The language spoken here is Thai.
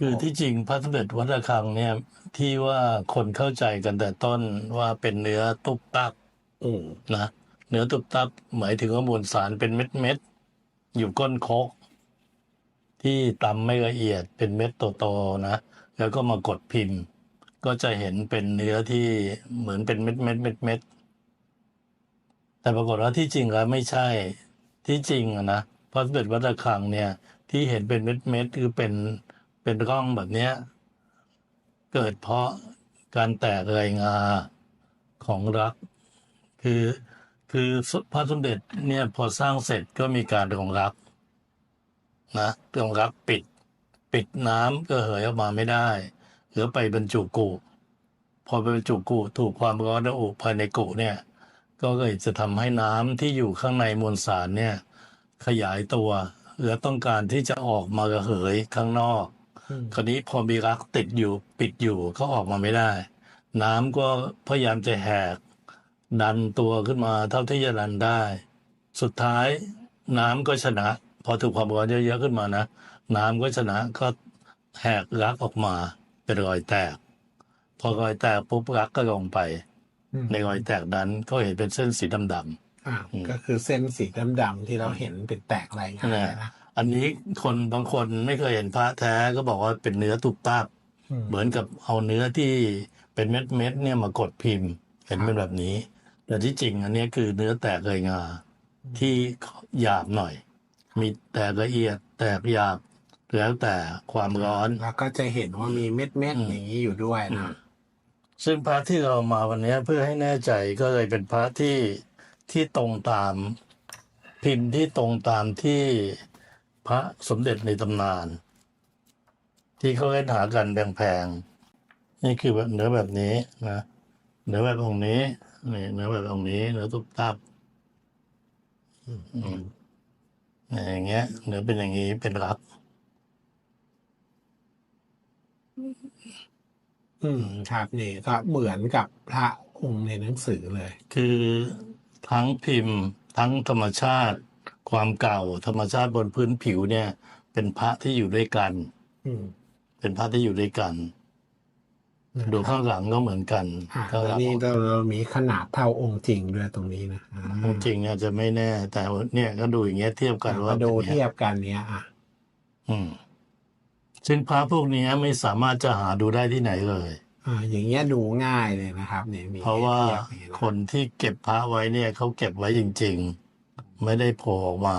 คือที่จริงพระสมเด็จวัดระฆังเนี่ย ที่ว่าคนเข้าใจกันแต่ต้นว่าเป็นเนื้อตุบตับอืมนะเนื้อตุบตับหมายถึงว่ามวลสารเป็นเม็ดเม็ดๆอยู่ก้นโคก ที่ตำไม่ละเอียดเป็นเม็ดโตๆนะ แล้วก็มากดพิมพ์ ก็จะเห็นเป็นเนื้อที่เหมือนเป็นเม็ดเม็ดเม็ดเม็ดๆแต่ปรากฏว่าที่จริงแล้วไม่ใช่ที่จริงอะนะเพราะสมเด็จวัดระฆังเนี่ย ที่เห็นเป็นเม็ดเม็ดๆคือเป็น เป็นร่องแบบเนี้ย เกิดเพราะการแตกรายงาของรัก คือคือพระสมเด็จเนี่ยพอสร้างเสร็จก็มีการรองรับนะรองรับปิด ปิดน้ำก็เหยออกมาไม่ได้หลือไปบรรจุกุพอไปบรรจุกุถูกความร้อนระอุภายในกุเนี่ย ก็เลยจะทำให้น้ำที่อยู่ข้างในมวลสารเนี่ย ขยายตัวหลือต้องการที่จะออกมาระเหยข้างนอก คราวนี้พอมีรักติดอยู่ปิดอยู่ก็ออกมาไม่ได้ น้ำก็พยายามจะแหก ดันตัวขึ้นมาเท่าที่จะดันได้ สุดท้ายน้ำก็ชนะ พอถูกความร้อนเยอะๆขึ้นมานะ น้ำก็ชนะก็แหกรักออกมาเป็นรอยแตก พอรอยแตกปุ๊บรักก็ลงไปอืมในรอยแตกนั้นก็เห็นเป็นเส้นสีดำอ่าอืมก็คือเส้นสีดำๆที่เราเห็นเป็นแตกลายงานั่นแหละนะๆ อันนี้คนบางคนไม่เคยเห็นพระแท้ก็บอกว่าเป็นเนื้อตุบตับอืมเหมือนกับเอาเนื้อที่เป็นเม็ดเม็ดๆเนี่ยมากดพิมพ์เห็นเป็นแบบนี้ แต่ที่จริงอันเนี้ยคือเนื้อแตกเลยงาที่หยาบหน่อย มีแตกละเอียดแตกหยาบแล้วแต่ความร้อนแล้วก็จะเห็นว่ามีเม็ดเม็ดๆอืมอย่างนี้อยู่ด้วยอืนะมซึ่งพระที่เรามาวันเนี้ยเพื่อให้แน่ใจก็เลยเป็นพระที่ที่ตรงตามพิมพ์ที่ตรงตามที่ พระสมเด็จในตำนาน ที่เขาเล่นหากันแพงๆนี่คือแบบเนื้อแบบนี้นะเนื้อแบบองค์นี้นี่เนื้อแบบองค์นี้เนื้อตุบตับอืมอย่างเงี้ยเนื้อเป็นอย่างนี้เป็นรัก อืมครับนี่ก็เหมือนกับพระองค์ในหนังสือเลย คือทั้งพิมพ์ ทั้งธรรมชาติ ความเก่าธรรมชาติบนพื้นผิวเนี่ย เป็นพระที่อยู่ด้วยกัน อืม เป็นพระที่อยู่ด้วยกัน ดูข้างหลังก็เหมือนกันอ่าข้างหแล้วลังนี่เราเรามีขนาดเท่าองค์จริงด้วยตรงนี้นะอ่าจริงๆอาจจะไม่แน่ แต่ว่าเนี่ยก็ดูอย่างเงี้ยเทียบกันว่ามาดูป็นเทีไงยบกันเนี้ยอะอืมซึ่งพระพวกนี้ไม่สามารถจะหาดูได้ที่ไหนเลย อ่าอย่างเงี้ยดูง่ายเลยนะครับ เนี่ยมีเพราะว่าทียบอย่างเงี้ยนะคนที่เก็บพระไว้เนี่ยเขาเก็บไว้จริงๆ ไม่ได้โผล่ออกมา